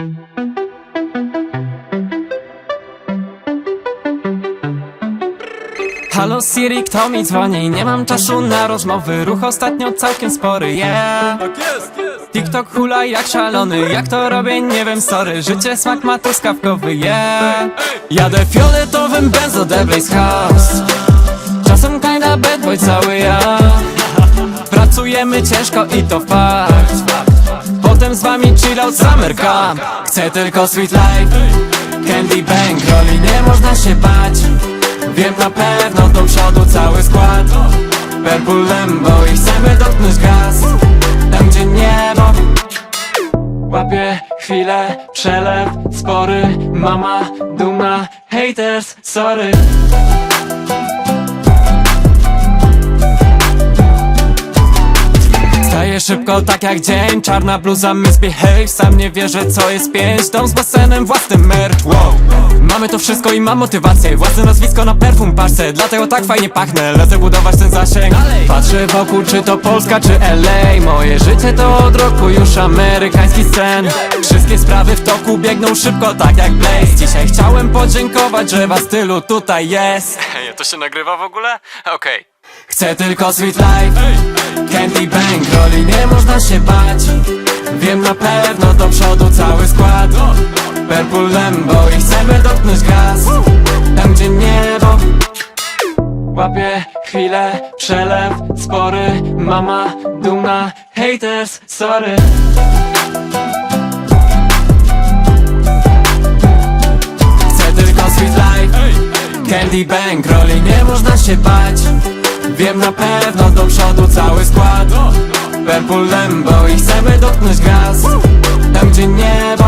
Halo Siri, kto mi dzwoni? Nie mam czasu na rozmowy Ruch ostatnio całkiem spory, yeah. Tak! TikTok hula jak szalony Jak to robię, nie wiem, sorry. Życie smak ma truskawkowy, yeah. Jadę fioletowym benzo The Blaze House Czasem kinda bad boy cały ja. Pracujemy ciężko i to fakt Potem z wami chill out summer camp. Chcę tylko sweet life Candy bang, roli nie można się bać. Wiem na pewno do przodu cały skład. Purple Lambo i chcemy dotknąć gaz. Tam gdzie niebo Łapię chwilę, przelew, spory. Mama, dumna, haters, sorry szybko tak jak dzień. Czarna bluza, misbehave Sam nie wierzę co jest pięć. Dom z basenem, własny merch. Wow. Mamy to wszystko i mam motywację. Własne nazwisko na perfum parce Dlatego tak fajnie pachnę. Lecę budować ten zasięg. Patrzę wokół czy to Polska czy LA Moje życie to od roku już amerykański scen Wszystkie sprawy w toku biegną szybko tak jak Blaze. Dzisiaj chciałem podziękować, że was tylu tutaj jest. To się nagrywa w ogóle? Okej. Chcę tylko sweet life Candy bang, roli nie można się bać. Wiem na pewno do przodu cały skład. Purple Lambo i chcemy dotknąć gaz. Tam gdzie niebo Łapię chwilę, przelew, spory. Mama, dumna, haters, sorry. Chcę tylko sweet life. Candy bang, roli nie można się bać. Wiem na pewno do przodu cały skład Liverpool Lembo i chcemy dotknąć gaz Tam gdzie niebo